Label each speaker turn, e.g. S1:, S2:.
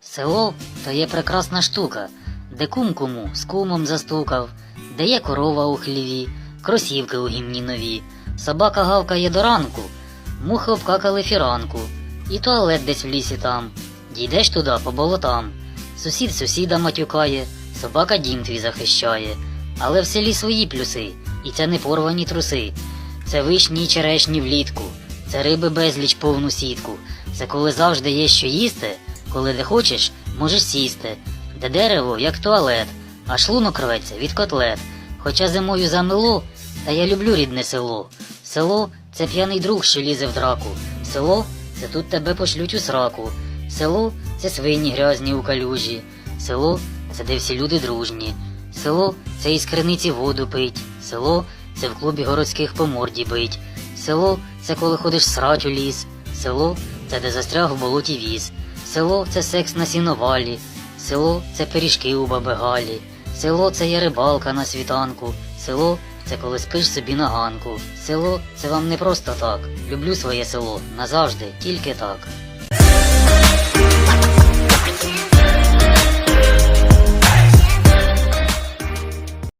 S1: Село то є прекрасна штука, де кум кому з кумом застукав, де є корова у хліві, кросівки у гімні нові, собака гавкає до ранку, мухи обкакали фіранку, і туалет десь в лісі там. Дійдеш туди по болотам. Сусід сусіда матюкає, собака дім твій захищає. Але в селі свої плюси, і це не порвані труси. Це вишні й черешні влітку, це риби безліч повну сітку. Це коли завжди є що їсти, коли де хочеш, можеш сісти, де дерево, як туалет, а шлунок рветься від котлет. Хоча зимою замило, та я люблю рідне село. Село це п'яний друг, що лізе в драку. Село це тут тебе пошлють у сраку. Село це свині грязні у калюжі. Село це де всі люди дружні. Село це із криниці воду пить. Село це в клубі городських по морді бить. Село це коли ходиш срать у ліс. Село це де застряг в болоті віз. Село це секс на сіновалі. Село це пиріжки у баби Галі. Село це є рибалка на світанку. Село це коли спиш собі на ганку. Село це вам не просто так. Люблю своє село назавжди, тільки так.